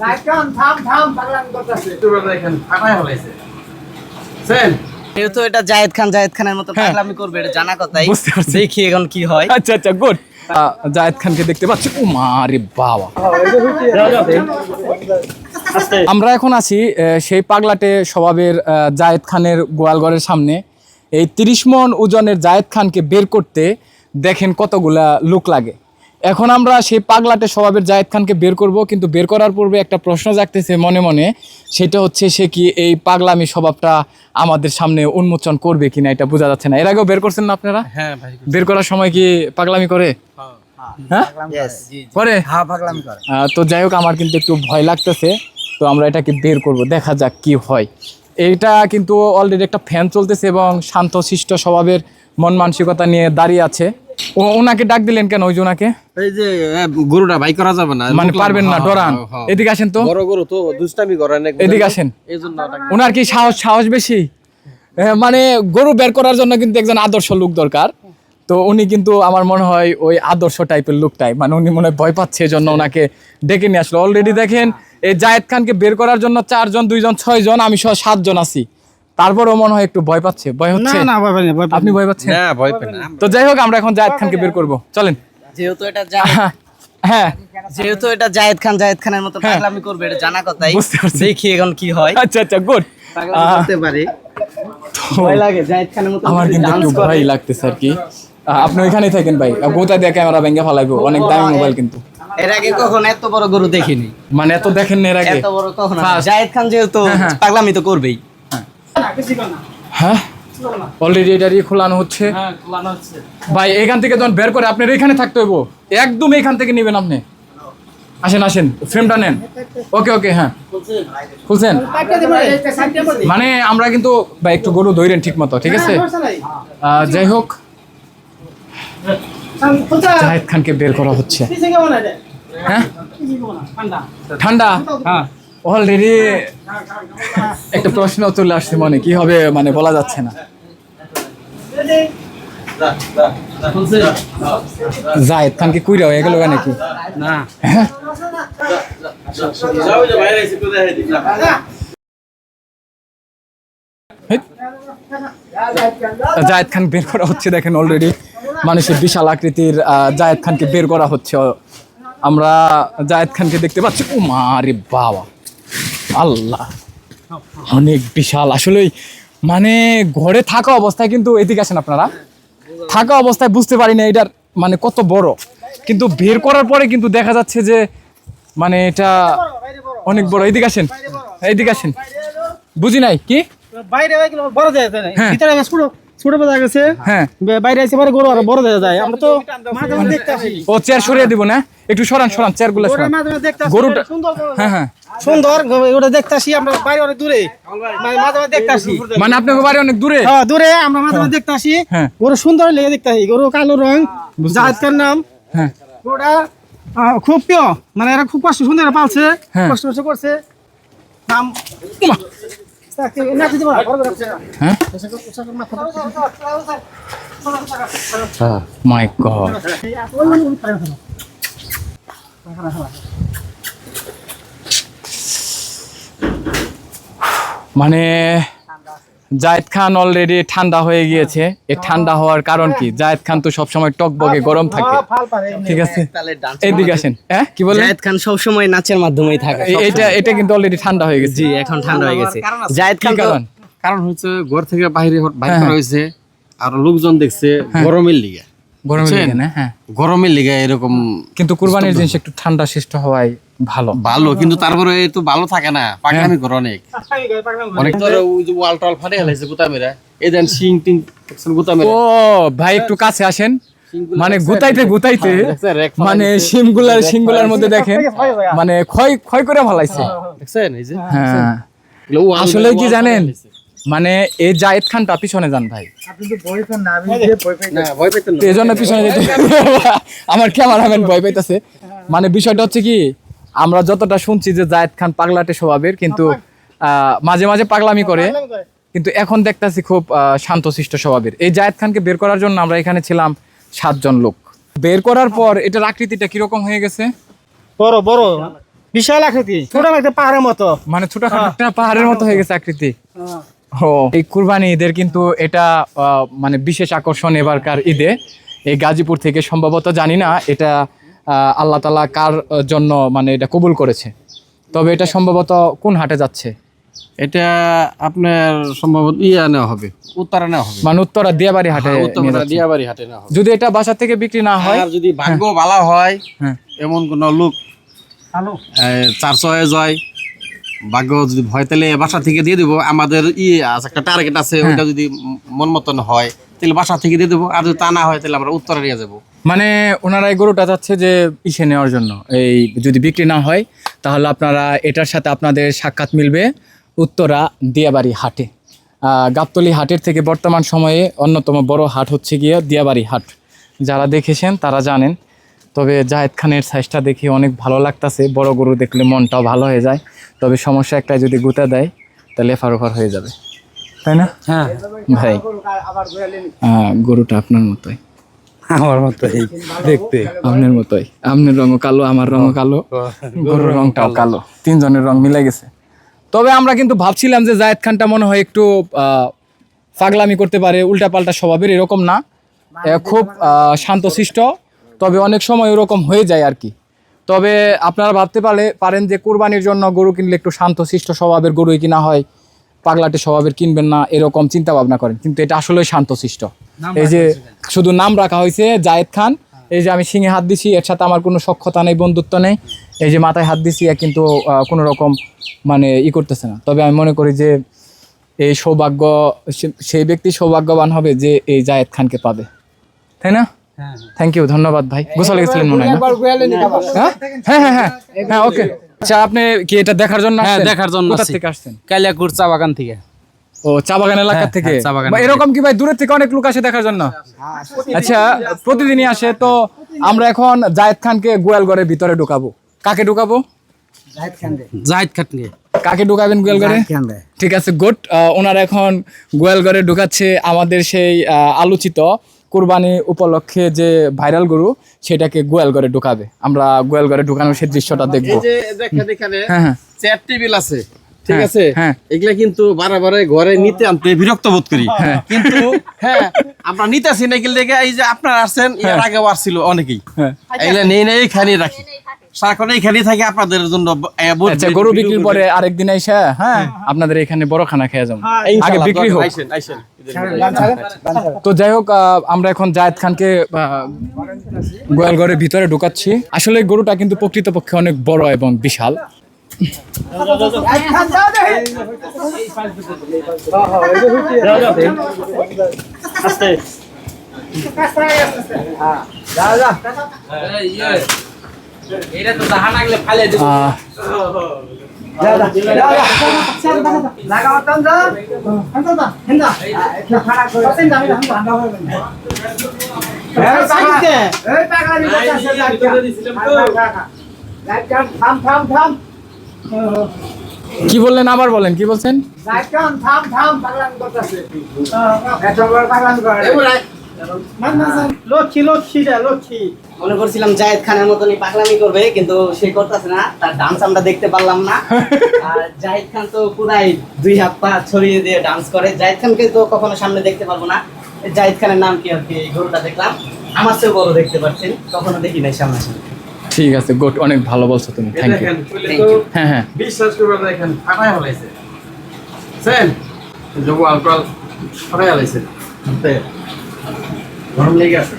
থাম থাম থাম করতেছে। হলাইছে। সেন। যেহেতু এটা জায়েদ খান জায়েদ খানের মতো হ্যাঁ। পাগলামি করবে এটা জানা কথাই। দেখি এখন কি হয়। আচ্ছা আচ্ছা গুড। জায়েদ খানকে দেখতে পাচ্ছি? ও মারে বাবা। আমরা এখন আছি সেই পাগলাটে স্বভাবের আহ, জায়েদ খানের গোয়ালঘরের সামনে। এই তিরিশ মন ওজনের জায়েদ খানকে বের করতে দেখেন কতগুলা লোক লাগে। এখন আমরা সেই পাগলাটে স্বভাবের জায়েদ খানকে বের করব কিন্তু বের করার পূর্বে একটা প্রশ্ন জাগতেছে মনে মনে। সেটা হচ্ছে সে কি এই পাগলামি স্বভাবটা আমাদের সামনে উন্মোচন করবে কিনা এটা বোঝা যাচ্ছে না। এর আগেও বের করছেন না আপনারা? হ্যাঁ ভাই বের করার সময় কি পাগলামি করে? হ্যাঁ। করে। হ্যাঁ পাগলামি করে। আহ, তো যাই হোক আমার কিন্তু একটু ভয় লাগতেছে তো আমরা এটাকে বের করব দেখা যাক কি হয়। এইটা কিন্তু অলরেডি একটা ফ্যান চলতেছে এবং শান্ত শিষ্ট স্বভাবের মন মানসিকতা নিয়ে দাঁড়িয়ে আছে। ও ওনাকে ডাক দিলেন কেন ওই যে ওনাকে? এই যে গরুটা বাই করা যাবে না মানে পারবেন না হ্যাঁ, ডরান। হ্যাঁ, হ্যাঁ। এদিকে আসেন তো। বড় গরু তো দুষ্টামি করে না এদিকে আসেন। ওনার কি সাহস সাহস বেশি? মানে গরু বের করার জন্য কিন্তু একজন আদর্শ লোক দরকার। তো উনি কিন্তু আমার মনে হয় ওই আদর্শ টাইপের লোকটাই। মানে উনি মনে ভয় পাচ্ছে এজন্য ওনাকে ডেকে নিয়ে আসলো। অলরেডি দেখেন এই জায়েদ খানকে বের করার জন্য চারজন দুইজন ছয়জন আমি সহ সাতজন আছি। তারপরও মনে হয় একটু ভয় পাচ্ছে। ভয় হচ্ছে? আপনি ভয় পাচ্ছেন? না ভয় পাই না। তো যাই হোক আমরা এখন জায়েদ খানকে বের করব। চলেন। যেহেতু এটা জায়েদ হ্যাঁ যেহেতু এটা জায়েদ খান জায়েদ খানের মতো হ্যাঁ। পাগলামি করবে এটা জানা কথাই। বুঝতে পারছি। দেখি এখন কি হয়। আচ্ছা আচ্ছা গুড। পাগলামি করতে পারে। ভয় লাগে জায়েদ খানের মতো আমার কিন্তু একটু ভয় লাগতেছে আর কি। আপনি ওইখানেই থাকেন ভাই। গোতা দিয়ে ক্যামেরা ভেঙে ফেলাইবো অনেক দামি মোবাইল কিন্তু। এর আগে কখন এত বড় গরু দেখিনি। মানে এত দেখেন না এর আগে? এত বড় কখন জায়েদ খান যেহেতু হ্যাঁ, হ্যাঁ। পাগলামি তো করবেই। হ্যাঁ? অলরেডি এটারই খোলানো হচ্ছে? ভাই এখান থেকে যখন বের করে আপনার এখানে থাকতে হইব। একদম এখান থেকে নেবেন আপনি। আসেন আসেন ফ্রেমটা নেন। ওকে ওকে হ্যাঁ। খুলছেন? মানে আমরা কিন্তু ভাই একটু গরু ধরেন ঠিক মতো ঠিক আছে যাই হোক। জাহেদ খানকে বের করা হচ্ছে। হ্যাঁ? ঠান্ডা? হ্যাঁ। অলরেডি একটা প্রশ্ন চলে আসছে মনে কি হবে মানে বলা যাচ্ছে না। জায়েদ খান কি কুইরা হয়ে গেল নাকি? না। হ্যাঁ? জায়েদ খান বের করা হচ্ছে দেখেন অলরেডি মানুষের বিশাল আকৃতির জায়েদ খানকে বের করা হচ্ছে। আমরা জায়েদ খানকে দেখতে পাচ্ছি। ও মারে বাবা। আল্লাহ অনেক বিশাল। আসলে মানে ঘরে থাকা অবস্থায় কিন্তু এদিকে আসেন আপনারা। থাকা অবস্থায় বুঝতে পারি না এটার মানে কত বড়। কিন্তু বের করার পরে কিন্তু দেখা যাচ্ছে যে মানে এটা অনেক বড়। এদিকে আসেন এইদিকে আসেন। বুঝি নাই কি? বাইরে বড় যায় যায় হ্যাঁ। ভিতরে বেশ ছোট বোঝা গেছে হ্যাঁ। বাইরে এসে পরে গরু আরও বড় যায় যায়। আমরা তো মাঝে মাঝে দেখতে আসি। ও চেয়ার সরিয়ে দিব না? একটু সরান সরান চেয়ারগুলো সরান। মাঝে মাঝে দেখতে আসি। গরুটা- সুন্দর হ্যাঁ হ্যাঁ। সুন্দর ওটা দেখতে আসি। আমরা বাইরে অনেক দূরে। মানে মাঝে মাঝে দেখতে আসি। মানে আপনাকে বাড়ি অনেক দূরে? হ্যাঁ দূরে আমরা মাঝে মাঝে দেখতে আসি। হ্যাঁ। গরু সুন্দর লেগে দেখতে আসি। গরু কালো রং জাহাজকার নাম? হ্যাঁ। গরুটা খুব প্রিয়। মানে এরা খুব কষ্ট সুন্দর পালছে হ্যাঁ। কষ্ট কষ্ট করছে। নাম হ্যাঁ? মাই গড মানে জায়েদ খান অলরেডি ঠান্ডা হয়ে গিয়েছে। এই ঠান্ডা হওয়ার কারণ কি? জায়দ খান তো সবসময় টকবকে গরম থাকে। ঠিক আছে? এইদিকে আসেন। হ্যাঁ? কি বলেন জায়দ খান সবসময় নাচের মাধ্যমেই থাকে এটা এটা কিন্তু অলরেডি ঠান্ডা হয়ে গেছে। জি এখন ঠান্ডা হয়ে গেছে। জায়দ খান কারণ? কারণ হচ্ছে ঘর থেকে বাইরে বাইরে হ্যাঁ, হয়েছে আর লোকজন দেখছে গরমের লিগে। গরমের না? হ্যাঁ। গরমের লিগে এরকম কিন্তু কুরবানির জিনিস একটু ঠান্ডা সৃষ্ট হওয়াই ভালো। ভালো কিন্তু তারপরে তো ভালো থাকে না পাগলামি করে অনেক। অনেক ধরে ওই যে ওয়াল টল ফাটে হেলাইছে গুতামেরা এই দেন সিং টিং ও ভাই একটু কাছে আসেন। মানে? গুতাইতে গুতাইতে ফালাই মানে দিছে। শিমগুলার শিমগুলার মধ্যে দেখেন মানে ক্ষয় ক্ষয় করে ফেলাইছে। দেখছেন? এই যে? হ্যাঁ। আসলে কি জানেন। মানে এই জায়েদ খানটা পিছনে যান ভাই। এই জন্য পিছনে যেতে আমার ক্যামেরাম্যান ভয় পাইতেছে। মানে বিষয়টা হচ্ছে কি আমরা যতটা শুনছি যে জায়েদ খান পাগলাটে স্বভাবের কিন্তু আহ, মাঝে মাঝে পাগলামি করে। কিন্তু এখন দেখতাছি খুব আহ, শান্তশিষ্ট স্বভাবের। এই জায়েদ খানকে বের করার জন্য আমরা এখানে ছিলাম সাতজন লোক। বের করার পর এটার আকৃতিটা কীরকম হয়ে গেছে? বড় বড়। বিশাল আকৃতি। ছোট একটা পাহাড়ের মতো। মানে ছোটখাটো একটা পাহাড়ের মতো হয়ে গেছে আকৃতি। ও এই কুরবানি ঈদের কিন্তু এটা আহ, মানে বিশেষ আকর্ষণ এবারকার ঈদে। এই গাজীপুর থেকে সম্ভবত জানি না এটা আল্লাহ তালা কার জন্য মানে এটা কবুল করেছে। তবে এটা সম্ভবত কোন হাটে যাচ্ছে? এটা আপনার সম্ভবত ইয়া নেওয়া হবে উত্তরা নেওয়া হবে। মানে উত্তরা দিয়াবাড়ি হাটে নিয়ে উত্তরা দিয়াবাড়ি হাটে নেওয়া হবে। যদি এটা বাসা থেকে বিক্রি না হয়? আর যদি ভাগ্য ভালো হয় হ্যাঁ। এমন কোন লোক চারশো হয়ে যায় ভাগ্য যদি ভয় তাহলে বাসা থেকে দিয়ে দেবো। আমাদের ই আছে একটা টার্গেট আছে ওইটা যদি মন মতন হয় তাহলে বাসা থেকে দিয়ে দেবো। আর যদি তা না হয় তাহলে আমরা উত্তরে নিয়ে যাব। মানে ওনারা এই গরুটা চাচ্ছে যে ইসে নেওয়ার জন্য। এই যদি বিক্রি না হয় তাহলে আপনারা এটার সাথে আপনাদের সাক্ষাৎ মিলবে উত্তরা দিয়াবাড়ি হাটে। আহ, গাবতলী হাটের থেকে বর্তমান সময়ে অন্যতম বড় হাট হচ্ছে গিয়ে দিয়াবাড়ি হাট। যারা দেখেছেন তারা জানেন তবে জাহেদ খানের সাইজটা দেখে অনেক ভালো লাগতাছে বড় গরু দেখলে মনটাও ভালো হয়ে যায়। তবে সমস্যা একটাই যদি গুতা দেয় তাহলে এফার ওফার হয়ে যাবে। তাই না? হ্যাঁ। ভাই আহ, গরুটা আপনার মতোই। আমার মতো এই দেখতে। আপনার মতোই। আপনার রঙও কালো আমার রঙও কালো। গরুর রঙটাও কালো। তিনজনের রং মিলে গেছে। তবে আমরা কিন্তু ভাবছিলাম যে জায়েদ খানটা মনে হয় একটু আহ, পাগলামি করতে পারে উল্টাপাল্টা স্বভাবের এরকম না। খুব আহ, শান্তশিষ্ট। তবে অনেক সময় এরকম হয়ে যায় আর কি। তবে আপনারা ভাবতে পারে পারেন যে কোরবানির জন্য গরু কিনলে একটু শান্তশিষ্ট স্বভাবের গরুই কিনা হয় পাগলাটে স্বভাবের কিনবেন না এরকম চিন্তা ভাবনা করেন। কিন্তু এটা আসলে শান্তশিষ্ট এই যে শুধু নাম রাখা হয়েছে জায়েদ খান এই যে আমি সিংহে হাত দিছি এর সাথে আমার কোনো সক্ষতা নেই বন্ধুত্ব নেই এই যে মাথায় হাত দিছি এ কিন্তু কোনো রকম মানে ই করতেছে না। তবে আমি মনে করি যে এই সৌভাগ্য সেই ব্যক্তি সৌভাগ্যবান হবে যে এই জায়েদ খানকে পাবে। তাই না? থ্যাংক ইউ ধন্যবাদ ভাই। গোসলে গেছিলেন মনে হয় হ্যাঁ? হ্যাঁ হ্যাঁ হ্যাঁ। হ্যাঁ ওকে। আচ্ছা আপনি কি এটা দেখার জন্য হ্যাঁ, দেখার জন্য কোথা থেকে আসছেন? কালিয়াকুর চা বাগান থেকে। ও চা বাগান এলাকা হ্যাঁ, থেকে? হ্যাঁ, বাগান বা এরকম কি ভাই দূরের থেকে অনেক লোক আসে দেখার জন্য? আচ্ছা প্রতিদিনই আসে তো আমরা এখন জায়েদ খানকে গোয়ালঘরের ভিতরে ঢুকাবো। কাকে ঢুকাবো? জাহিদ খাটনি কাকে ঢুকাবেন গোয়ালঘরে? ঠিক আছে গুড। ওনারা এখন গোয়ালঘরে ঢুকাচ্ছে আমাদের সেই আলোচিত কুরবানি উপলক্ষে যে ভাইরাল গরু সেটাকে গোয়ালঘরে ঢুকাবে। আমরা গোয়ালঘরে ঢুকানোর সেই দৃশ্যটা দেখব। হ্যাঁ হ্যাঁ। চেয়ার টেবিল আছে ঠিক হ্যাঁ, আছে। এগুলা কিন্তু বারে বারে ঘরে নিতে আনতে বিরক্ত বোধ করি। কিন্তু হ্যাঁ আমরা নিতেছি না এগুলো দেখে এই যে আপনারা আসছেন এর আগেও আসছিল অনেকেই। এগুলা নেই নেই এইখানেই রাখি। সারাক্ষণ এইখানেই থাকে আপনাদের জন্য আচ্ছা গরু বিক্রির পরে আরেকদিন এসে হ্যাঁ আপনাদের এখানে বড় খানা খেয়ে যাব। আগে বিক্রি হোক। তো যাই হোক আমরা এখন জায়েদ খানকে গোয়াল ঘরের ভিতরে ঢুকাচ্ছি। আসলে গরুটা কিন্তু প্রকৃতপক্ষে অনেক বড় এবং বিশাল। এটা তো ফালে কি বললেন আবার বলেন কি বলছেন? থাম থাম পাগলামি করতেছে। লক্ষ্মী লক্ষ্মী লক্ষ্মী। মনে করছিলাম জায়েদ খানের মতনই পাগলামি করবে কিন্তু সে করতেছে না। তার ডান্স আমরা দেখতে পারলাম না। আর জাহিদ খান তো পুরাই দুই হাত পা ছড়িয়ে দিয়ে ডান্স করে। জাহিদ খানকে তো কখনো সামনে দেখতে পারব না। জাহিদ খানের নাম কি আর কি? এই গরুটা দেখলাম। আমার চেয়ে বড় দেখতে পাচ্ছেন। কখনো দেখি নাই সামনাসামনি। ঠিক আছে গুড অনেক ভালো বলছো তুমি। Thank you. হ্যাঁ হ্যাঁ। বিশ্বাস করবেন না, এখানে ফাটায়। গরম লেগে আছে